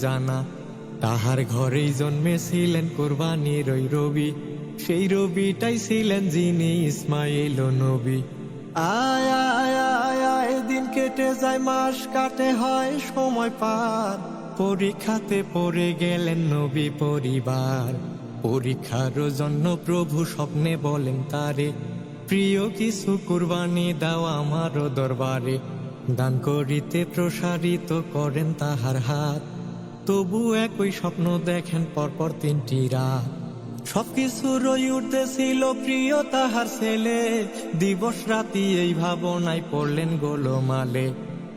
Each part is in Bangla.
জানা, তাহার ঘরেই জন্মেছিলেন কোরবানির ওই রবি। সেই রবিটাই ছিলেন যিনি ইসমাইল নবী। আয় আয় আয় আয় দিন কেটে যায়, মাস কাটে হয়, সময় পার। পরীক্ষাতে পড়ে গেলেন নবী পরিবার। পরীক্ষার জন্য প্রভু স্বপ্নে বলেন তারে, প্রিয় কিছু কুরবানি দাও আমারও দরবারে। দান করিতে প্রসারিত করেন তাহার হাত। তবু একই স্বপ্ন দেখেন পরপর তিনটি রাত। সবকিছু রই উঠতে ছিল প্রিয় তাহার ছেলে। দিবস রাতি এই ভাবনায় পড়লেন গোলমালে।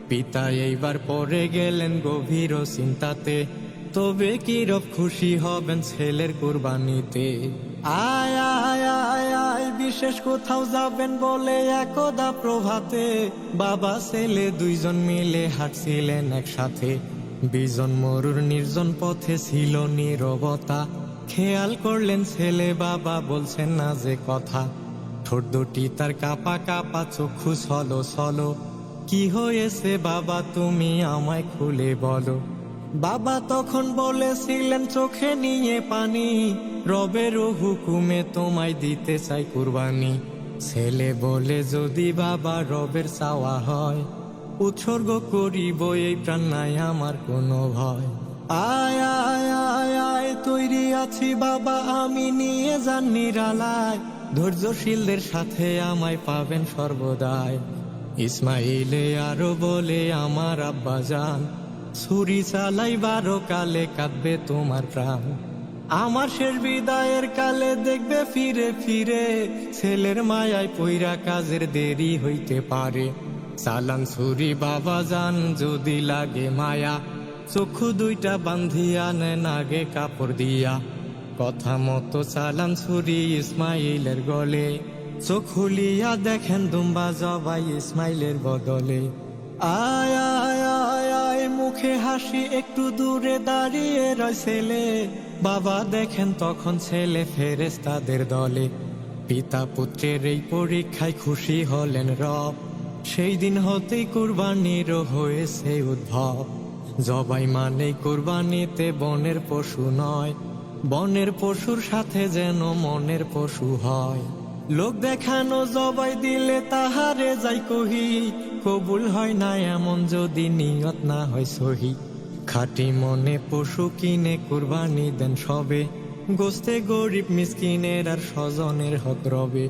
পিতা এইবার পরে গেলেন গভীর চিন্তাতে। তবে কি খুশি হবেন ছেলের কুরবানিতে। আয় আয় আয় আয়, বিশেষ কোথাও যাবেন বলে একদা প্রভাতে। বাবা, ছেলে দুইজন মিলে হাঁটছিলেন একসাথে। বিজন মরুর নির্জন পথে ছিল নীরবতা। খেয়াল করলেন ছেলে বাবা, বলছেন না যে কথা। ঠোঁট দুটি তার কাপা কাপা, চক্ষু সলো সলো কি হয়েছে বাবা, তুমি আমায় খুলে বলো? বাবা তখন বলেছিলেন, চোখে নিয়ে পানি, রবের হুকুমে তোমায় দিতে চাই কুরবানি। ছেলে বলে, যদি বাবা রবের চাওয়া হয় উৎসর্গ করিব এই প্রাণ নাই আমার কোনো ভয়। আয় আয় আয় আয়, তৈরি আছি বাবা, আমি নিয়ে যান নিরালায়। ধৈর্যশীলদের সাথে আমায় পাবেন সর্বদাই। ইসমাইলে আরও বলে আমার আব্বা যান, ছুরি চালাই বারো কালে কাঁদবে তোমার প্রাণ। আমার শেষ বিদায়ের কালে দেখবে ফিরে ফিরে, ছেলের মায়ায় পইরা কাজের দেরি হইতে পারে। সালাম ছুরি বাবা যান, যদি লাগে মায়া। চক্ষু দুইটা বান্ধিয়া নেন আগে কাপড় দিয়া। কথা মতো চালান ছুরি ইসমাইলের গলে। চোখ খুলিয়া দেখেন দুম্বা জবাই ইসমাইলের বদলে। আয় আয় মুখে হাসি একটু দূরে দাঁড়িয়ে রয় ছেলে। বাবা দেখেন তখন ছেলে ফেরেস তাদের দলে। পিতা পুত্রের এই পরীক্ষায় খুশি হলেন রব। সেই দিন হতেই কুরবানির হয়েছে উদ্ভব। জবাই মানে কুরবানিতে বনের পশু নয়, বনের পশুর সাথে যেন মনের পশু হয়। লোক দেখানো জবাই দিলে তাহারে যাই কহি, কবুল হয় না এমন যদি নিয়ত না হয় সহি। খাটি মনে পশু কিনে কুরবানি দেন সবে, গোস্তে গরিব মিসকিনের আর স্বজনের হক রবে।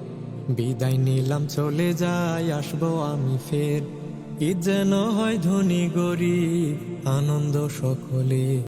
বিদায় নিলাম চলে যাই আসব আমি ফের। ঈদ যেন হয় ধনী গরিব আনন্দ সকলে।